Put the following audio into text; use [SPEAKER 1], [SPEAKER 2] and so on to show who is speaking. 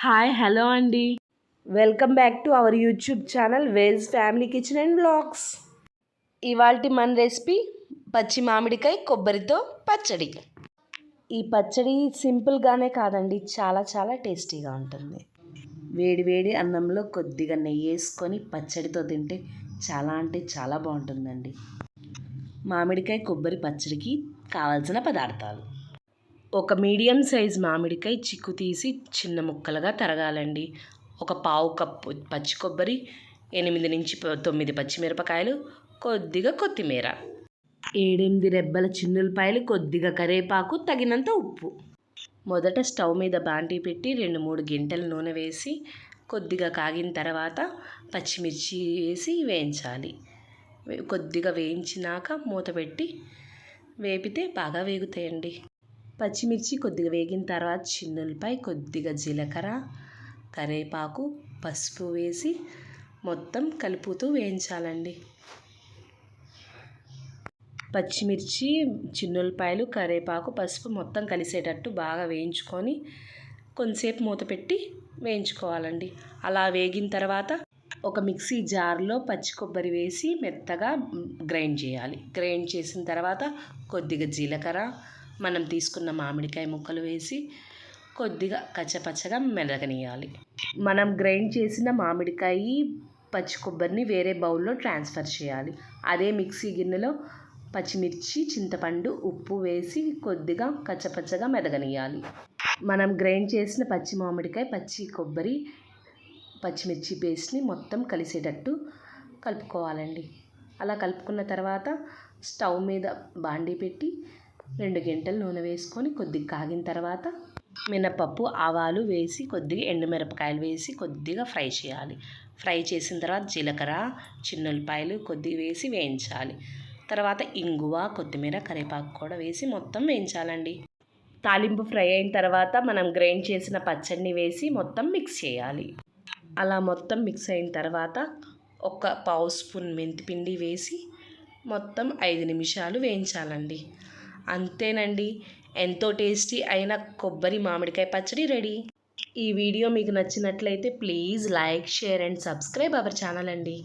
[SPEAKER 1] Hi hello అండి. Welcome back to our YouTube channel veg family kitchen and blogs ఇవాళ మన recipe పచ్చి మామిడికాయ కొబ్బరితో పచ్చడి. ఈ పచ్చడి సింపుల్గానే కాదండి చాలా చాలా టేస్టీగా ఉంటుంది. వేడి వేడి అన్నంలో కొద్దిగా నెయ్యి వేసుకొని పచ్చడితో తింటే చాలా అంటే చాలా బాగుంటుందండి. మామిడికాయ కొబ్బరి పచ్చడికి కావాల్సిన పదార్థాలు. ఒక మీడియం సైజ్ మామిడికాయ చిక్కు తీసి చిన్న ముక్కలుగా తరగాలండి. ఒక పావు కప్పు పచ్చి కొబ్బరి ఎనిమిది నుంచి ప- తొమ్మిది పచ్చిమిరపకాయలు కొద్దిగా కొత్తిమీర. ఏడెనిమిది రెబ్బల చిన్నులపాయలు కొద్దిగా కరివేపాకు తగినంత ఉప్పు. మొదట స్టవ్ మీద బాంటీ పెట్టి రెండు మూడు గింటల నూనె వేసి కొద్దిగా కాగిన తర్వాత పచ్చిమిర్చి వేసి వేయించాలి. కొద్దిగా వేయించినాక మూత పెట్టి వేపితే బాగా వేగుతాయండి. పచ్చిమిర్చి కొద్దిగా వేగిన తర్వాత చిన్నులపై కొద్దిగా జీలకర్ర కరివేపాకు పసుపు వేసి మొత్తం కలుపుతూ వేయించాలండి. పచ్చిమిర్చి చిన్నులపాయలు కరివేపాకు పసుపు మొత్తం కలిసేటట్టు బాగా వేయించుకొని కొంతసేపు మూత పెట్టి వేయించుకోవాలండి. అలా వేగిన తర్వాత ఒక మిక్సీ జార్లో పచ్చి కొబ్బరి వేసి మెత్తగా గ్రైండ్ చేయాలి. గ్రైండ్ చేసిన తర్వాత కొద్దిగా జీలకర్ర మనం తీసుకున్న మామిడికాయ ముక్కలు వేసి కొద్దిగా కచ్చపచ్చగా మెదగనియాలి. మనం గ్రైండ్ చేసిన మామిడికాయ పచ్చి కొబ్బరిని వేరే బౌల్లో ట్రాన్స్ఫర్ చేయాలి. అదే మిక్సీ గిన్నెలో పచ్చిమిర్చి చింతపండు ఉప్పు వేసి కొద్దిగా కచ్చపచ్చగా మెదగనియాలి. మనం గ్రైండ్ చేసిన పచ్చి మామిడికాయ పచ్చి కొబ్బరి పచ్చిమిర్చి పేస్ట్ని మొత్తం కలిసేటట్టు కలుపుకోవాలండి. అలా కలుపుకున్న తర్వాత స్టవ్ మీద బాండీ పెట్టి రెండు గంటలు నూనె వేసుకొని కొద్దిగా కాగిన తర్వాత మినపప్పు ఆవాలు వేసి కొద్దిగా ఎండుమిరపకాయలు వేసి కొద్దిగా ఫ్రై చేయాలి. ఫ్రై చేసిన తర్వాత జీలకర్ర చిన్నులపాయలు కొద్దిగా వేసి వేయించాలి. తర్వాత ఇంగువ కొత్తిమీర కరివేపాకు కూడా వేసి మొత్తం వేయించాలండి. తాలింపు ఫ్రై అయిన తర్వాత మనం గ్రైండ్ చేసిన పచ్చడిని వేసి మొత్తం మిక్స్ చేయాలి. అలా మొత్తం మిక్స్ అయిన తర్వాత ఒక పావు స్పూన్ మెంతిపిండి వేసి మొత్తం ఐదు నిమిషాలు వేయించాలండి. అంతేనండి. ఎంతో టేస్టీ అయిన కొబ్బరి మామిడికాయ పచ్చడి రెడీ. ఈ వీడియో మీకు నచ్చినట్లయితే please like share and subscribe our channel అండి.